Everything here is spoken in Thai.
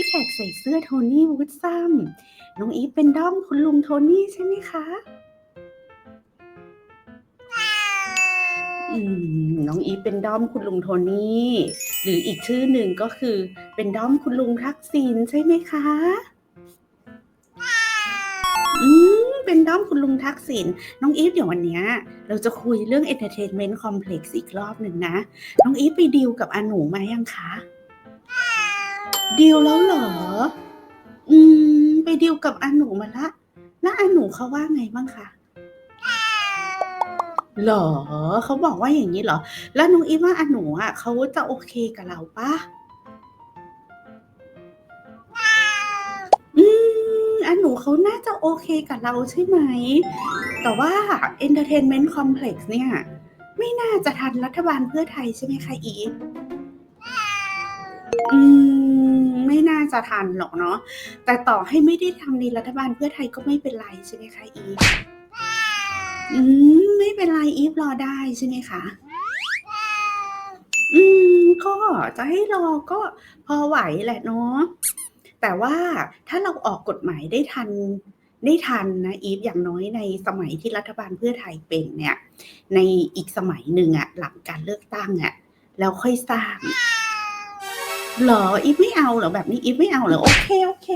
พี่แขกใส่เสื้อโทนี่วูดซัมน้องอีฟเป็นด้อมคุณลุงโทนี่ใช่ไหมคะ อืม น้องอีฟเป็นด้อมคุณลุงโทนี่ หรืออีกชื่อหนึ่งก็คือ เป็นด้อมคุณลุงทักษิณใช่ไหมคะ อืมเป็นด้อมคุณลุงทักษิณ น้องอีฟเดี๋ยววันเนี้ยเราจะคุยเรื่อง Entertainment Complex อีกรอบหนึ่งนะ น้องอีฟไปดีลกับอาหนูมายังคะ ดีลแล้วเหรอ อืม ไปดีลกับอาหนูมาละ แล้วอาหนูเขาว่าไงบ้างคะเหรอเขาบอกว่าอย่างนี้เหรอ แล้วน้องอีฟว่าอาหนูอะเขาจะโอเคกับเราปะอืมอาหนูเขาน่าจะโอเคกับเราใช่ไหม แต่ว่า Entertainment Complex เนี่ย ไม่น่าจะทันรัฐบาลเพื่อไทยใช่ไหมคะอีฟอืมไม่น่า จะทันหรอกเนาะแต่ต่อให้ไม่ได้ทำในรัฐบาลเพื่อไทยก็ไม่เป็นไรใช่ไหมคะอีฟอืมไม่เป็นไรอีฟรอได้ใช่ไหมคะอืมก็จะให้รอก็พอไหวแหละเนาะแต่ว่าถ้าเราออกกฎหมายได้ทันได้ทันนะอีฟอย่างน้อยในสมัยที่รัฐบาลเพื่อไทยเป็นเนี่ย ในอีกสมัยหนึ่งอะหลังการเลือกตั้งอะแล้วค่อยสร้าง เหรออีฟไม่เอาเหรอแบบนี้อีฟไม่เอาเหรอโอเคโอเค